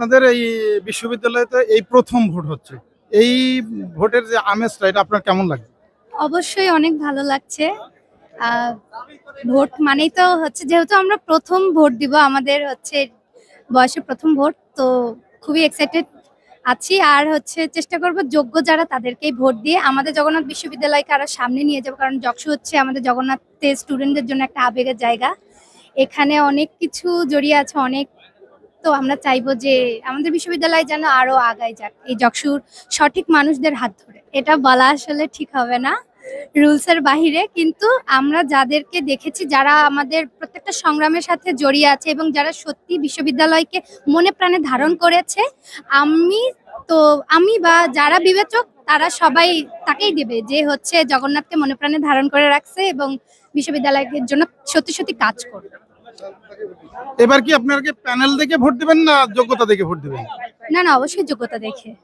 আপনাদের এই বিশ্ববিদ্যালয়তে এই প্রথম ভোট হচ্ছে। এই ভোটের যে আমেজটা, এটা আপনার কেমন লাগে? অবশ্যই অনেক ভালো লাগছে। ভোট মানেই তো হচ্ছে, যেহেতু আমরা প্রথম ভোট দিব, আমাদের হচ্ছে বয়সে প্রথম ভোট, তো খুবই এক্সাইটেড আছি। আর হচ্ছে চেষ্টা করব যোগ্য যারা তাদেরকেই ভোট দিয়ে আমাদের জগন্নাথ বিশ্ববিদ্যালয়কে আরও সামনে নিয়ে যাব, কারণ যক্ষু হচ্ছে আমাদের জগন্নাথের স্টুডেন্টদের জন্য একটা আবেগের জায়গা। এখানে অনেক কিছু জড়িয়ে আছে, অনেক তো আমরা চাইব যে আমাদের বিশ্ববিদ্যালয় যেন আরও আগায় যাক। এই যক্ষুর সঠিক মানুষদের হাত ধরে। এটা বলা আসলে ঠিক হবে না। রুলসের বাহিরে কিন্তু আমরা যাদেরকে দেখেছি, যারা আমাদের প্রত্যেকটা সংগ্রামের সাথে জড়িয়ে আছে এবং যারা সত্যি বিশ্ববিদ্যালয়কে মনে প্রাণে ধারণ করেছে, আমি তো, আমি বা যারা বিবেচক, তারা সবাই তাকেই দেবে যে হচ্ছে জগন্নাথকে মনে প্রাণে ধারণ করে রাখছে এবং বিশ্ববিদ্যালয়ের জন্য সত্যি সত্যি কাজ করবে। এবার কি আপনারা কি প্যানেল দেখে ভোট দিবেন না যোগ্যতা দেখে ভোট দিবেন? না না, অবশ্যই যোগ্যতা দেখে।